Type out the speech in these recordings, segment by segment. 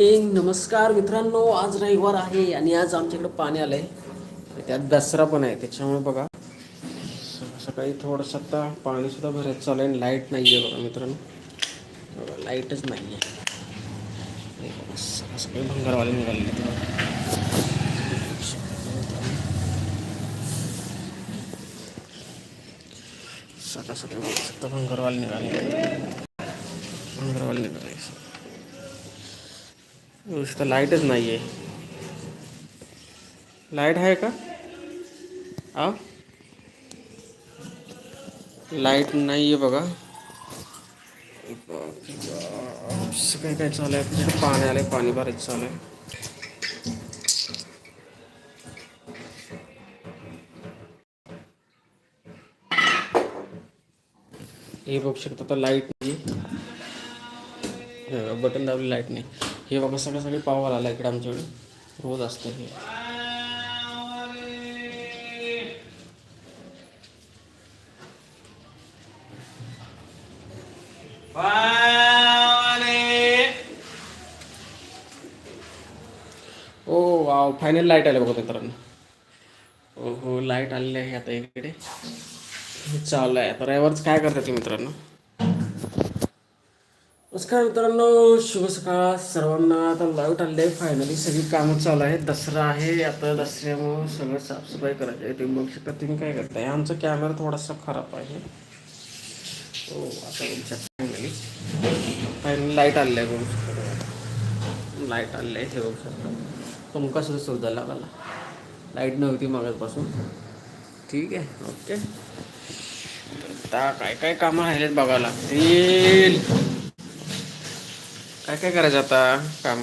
नमस्कार मित्रांनो आज रविवार आहे आणि आज आमच्याकडे पाणी आलंय. त्यात दसरा पण आहे त्याच्यामुळे बघा. सकाळी थोडंसं आता पाणी सुद्धा भरायचं चालू आहे लाइट नाही आहे बघा मित्रांनो. बघा, लाईटच नाही आहे सकाळ सकाळी भंगारवाले निघाले सकाळ सकाळी भंगारवाले निघाले भंगारवाले निघाले नुसतं लाईटच नाही आहे लाईट आहे का? आ? लाईट नाही आहे बघा काय काय चालू आहे पाणी भरायचं चालू आहे हे बटन दाबले लाईट नाही। हे बघा सगळं सगळे पावर आला इकडे आमच्याकडे. रोज असतं हे. ओ वाव फायनल लाइट आले बघा मित्रांनो. हो हो लाइट आलेली आहे आता इकडे. चालू आहे. आता रविवारच काय करतात ते मित्रांनो? नमस्कार मित्रांनो शुभ सकाळ. सर्वांना आता लाइट आले आहे फायनली सगळी कामं चालू आहेत. दसरा आहे. आता दसऱ्यामुळं सगळं साफसफाई करायची आहे. तुम्ही बघू शकता तुम्ही काय करताय? आमचा कॅमेरा थोडासा खराब आहे. हो आता तुमच्या फायनली फायनली लाइट आले आहे बघू शकता लाइट आलेली आहे. हे बघू शकता. तुमका सुद्धा सुद्धा लागला लाइट नव्हती मागासपासून ठीक आहे. ओके आता काय काय कामं राहिलेत बघायला लागतील. काय काय करायचं आता? काम?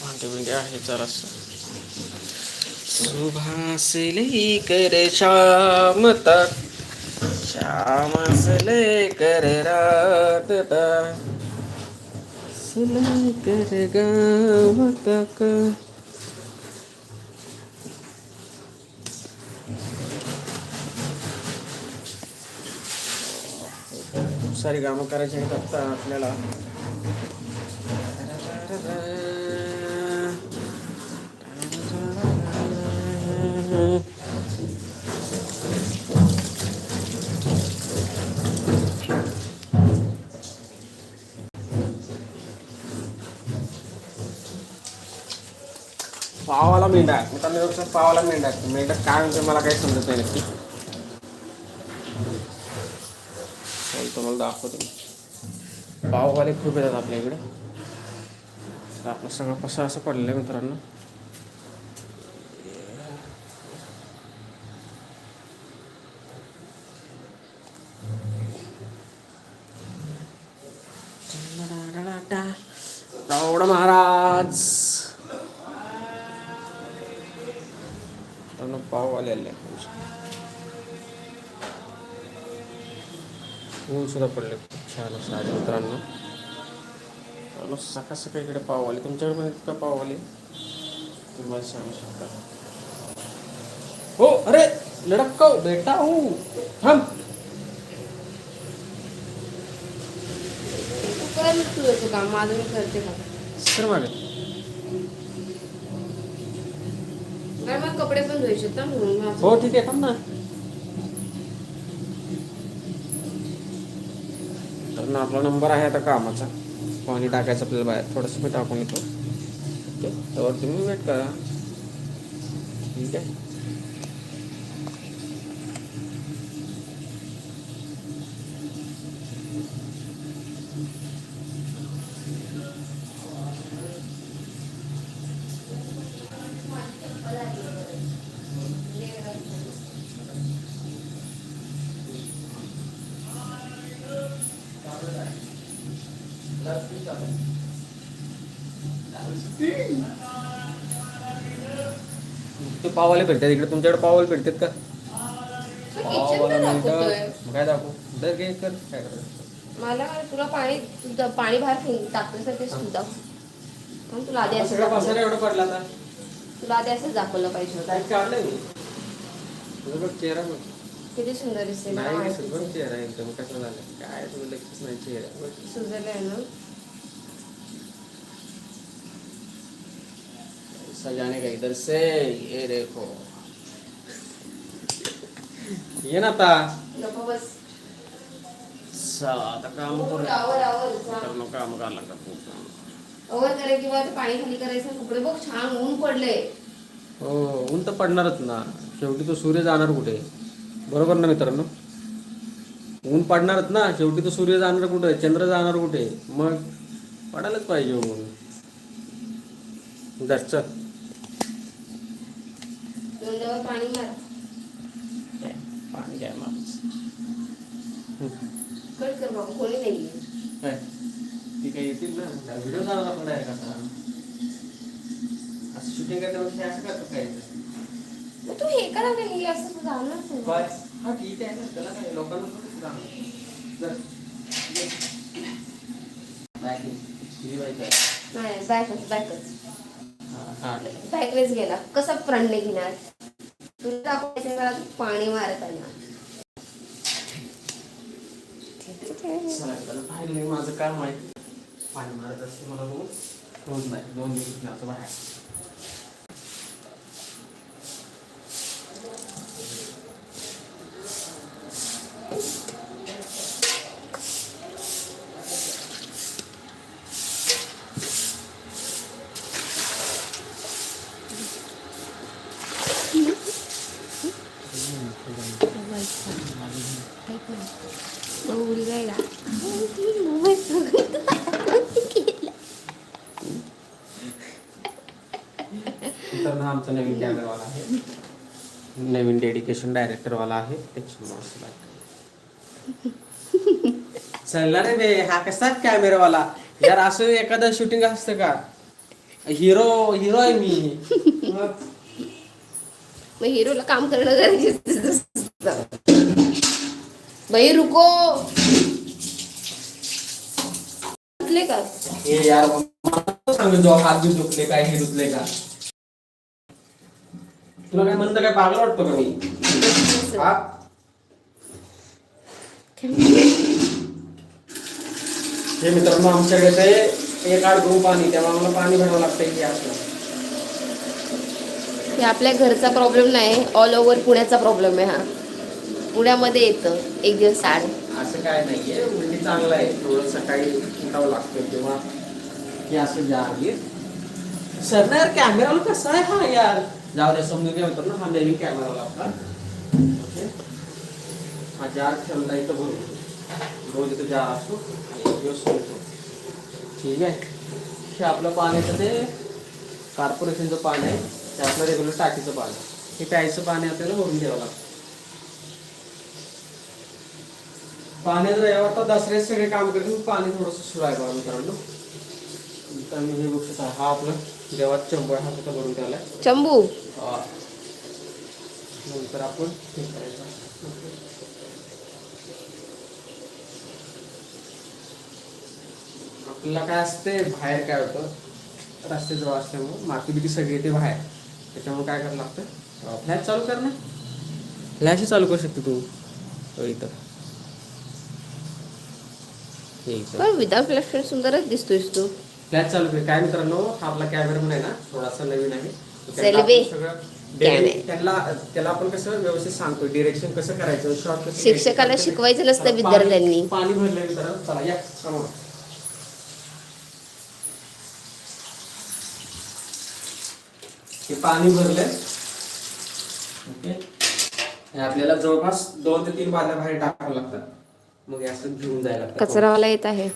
भांडे बिंडे आहे जरास. कर श्याम लेकर शाम तक. शाम सले कर रात सारी कामं करायची आहेत आत्ता आपल्याला. पावाला मेंढा आहे. मित्रांनो एवढं पावाला मेंढा आहे. मेंढा काय म्हणजे मला काही समजत नाही नक्की चल तुम्हाला दाखवतो मी. पाववाले खूप येतात आपल्या इकडे. तर आपलं सगळं कसं असं पडलेलं आहे मित्रांनो. प्रौढ महाराज. मित्रांनो पाववाले आले आहेत. ऊन सुद्धा पडले खूप छान असं आहे मित्रांनो. मित्रांनो सकाळ सकाळी इकडे पाव आले. तुमच्याकडे पण इतका पाव आले? तुम्हाला सांगू शकता. हो अरे लडक्को बेटा हो. थांब. सर मागे. कपडे पण धुवायचे हो ठीक आहे थांब ना. तर आपला नंबर आहे आता कामाचा. पाणी टाकायचं आपल्याला बाहेर. थोडंसं मी टाकून येतो. ओके? तर तुम्ही वेट करा. ठीक आहे? ते पावाले भेटतात इकडे. तुमच्याकडे पावाले भेटतात का? पावाला मिळतं मग काय दाखवू? दर घे कर काय करायचं? मला काय तुला पाणी तुझं पाणी बाहेर फेक टाकण्यासारखे सुद्धा तुला आधी असं सगळं पसारा दाखवलं. एवढं पडला आता. तुला आधी असंच दाखवलं पाहिजे होतं. काय काढलंय मी. तुझं बघ चेहरा बघ. किती सुंदर दिसते नाही दिसत आहे. चेहरा एकदम. कसं झालं काय तुला लगेच नाही चेहरा? बघ. सुजलंय ना? सजाने का इधर से ये देखो. ये ना चला आता काम करू. काम करायला लागतात खूप काम. आवर करे किंवा ते पाणी खाली करायचं. कपडे बघ छान ऊन पडले हो ऊन तर पडणारच ना. शेवटी तो सूर्य जाणार कुठे? बरोबर ना मित्रांनो? ऊन पडणारच ना. शेवटी तो सूर्य जाणार कुठे? चंद्र जाणार कुठे? मग पडायलाच पाहिजे ऊन. दर चल. तोंडावर पाणी मार. पाणी घ्या माणूस कट कर बाबा कोणी नाही काय? ती काही येतील ना? व्हिडिओ जाणार आपण डायरेक्ट आता. असं शूटिंग करण्यापेक्षा असं करतो काय मग तू हे करा का हे असं तू जाणारच नाही. काय हा ठीक आहे ना. त्याला काय लोकांना थोडीच जाणार. नाही बॅकच बॅकच. बॅकलेच गेला. कसा फ्रंटने घेणार? तुला दाखवायचं मला तू पाणी मारत आला माझं काय आहे पाणी मारत असते मला रोज नाही दोन दिवस नाही बाहेर. तर आमचा नवीन कॅमेरावाला आहे. नवीन डेडिकेशन डायरेक्टरवाला आहे. त्याच्यामुळे. चलला रे बे हा कसा कॅमेरावाला? यार असं एखादं शूटिंग असतं का? हिरो हिरो आहे मी. मग हिरोला काम करणं गरजेचं बाई रुको. उठले का? हे यार मला सांग जो हात बी दुखले काय हे दुखले का? तुला काय म्हणतं काय पागल वाटतो का मी? हा? हे मित्रांनो आमच्याकडे ते एक आठ गहू पाणी तेव्हा आम्हाला पाणी भरावं लागतं की असं हे आपल्या घरचा प्रॉब्लेम नाही ऑल ओव्हर पुण्याचा प्रॉब्लेम आहे हा. पुण्यामध्ये येतं एक दिवस आड. असं काय नाहीये. म्हणजे चांगलं आहे. थोडं सकाळी उठावं लागतं तेव्हा हे असं जार सर ना यार कॅमेराला कसा आहे हा यार? जाऊ द्या समजून घ्या ना हा नवीन कॅमेरा आपला. ओके हा जार ठेवला इथं भरून. रोज इथं जार असतो. आणि एक दिवस सोडतो ठीक आहे? हे आपलं पाण्याचं ते कॉर्पोरेशनचं पाणी आहे. ते आपलं रेग्युलर टाकीचं पाणी हे प्यायचं पाणी आपल्याला भरून घ्यावं लागतं. पाण्यात रविवार तर दसऱ्यात सगळे काम करतील पाणी थोडंसं सुराय बघा मित्रांनो. तर मी हे बघू शकता हा आपला देवात चंबळ हा तिथं भरून ठेवलाय? चंबू. हा. नंतर आपण हे करायचं. आपल्याला काय असते बाहेर काय होतं? रस्त्याजवळ असल्यामुळं माती बिती सगळी येते बाहेर. त्याच्यामुळे काय करायला लागतं फ्लॅश चालू कर ना फ्लॅश चालू करू शकते तू. हे इथं. पण विदाउट फ्लॅश सुंदरच दिसतोयस तू. फ्लॅश चालू काय मित्रांनो हा आपला कॅमेरामन आहे ना थोडासा नवीन आहे. त्याला त्याला आपण कसं व्यवस्थित सांगतो डिरेक्शन कसं करायचं शॉर्ट कसं शिक्षकाला शिकवायचं नसतं विद्यार्थ्यांनी. पाणी भरलंय मित्रांनो. चला या. समोर हे पाणी भरलंय. ओके आपल्याला जवळपास दोन ते तीन बादल्या बाहेर टाकावं लागतात. मग हे असं घेऊन जायला लागतं. कचरावाला येत आहे.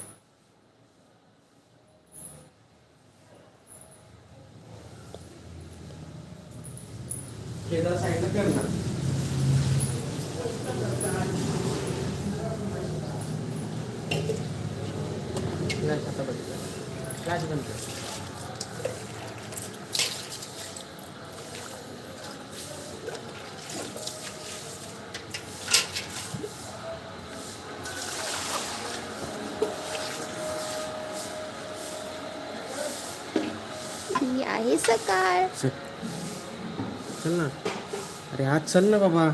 हे बंद कर. फ्लॅश बंद कर. ही आहे सकाळ चल. ना. अरे आज चल ना बाबा.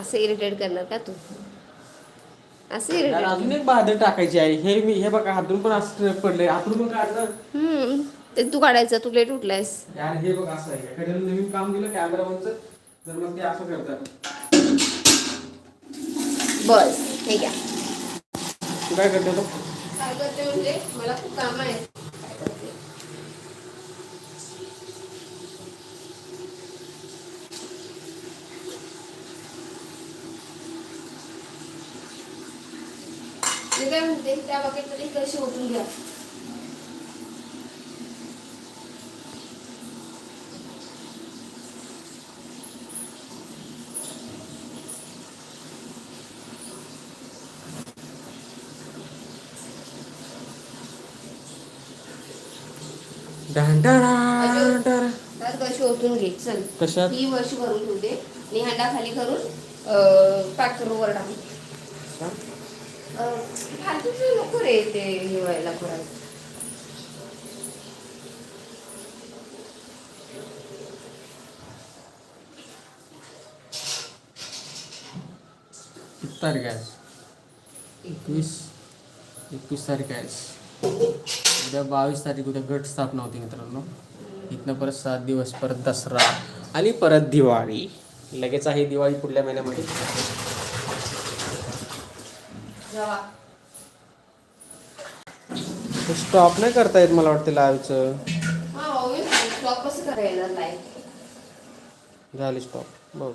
असं इरिटेट करणार का तू? असं अजून एक बहादर टाकायची आहे. हे मी हे बघा हातून पण असं पडले हातून पण काढलं. हम्म. ते तू काढायचं तू लेट उठलायस. यार हे बघ असं आहे. एखाद्याला नवीन काम दिलं कॅमेरामनचं तर मग ते असं करतात. बस हे घ्या. तू काय करते? तो काय करते म्हणजे? मला खूप काम आहे काय करते म्हणते त्या बकेटमध्ये कशी ओतून घ्या. कशी ओतून घे चल. कशात? ही वर्ष भरून ठेवते. आणि हांडा खाली करून पॅक करून वर टाकू फालतूच नको रे ते हे व्हायला तारीख आहे एकवीस. एकवीस तारीख आहे उद्या बावीस तारीख उद्या गट स्थापना होती मित्रांनो. इथनं परत सात दिवस परत दसरा आणि परत दिवाळी. लगेच आहे दिवाळी पुढल्या महिन्यामध्ये. स्टॉप नाही करता येत मला वाटतं लाईव्हचं हा झाले स्टॉप बघ.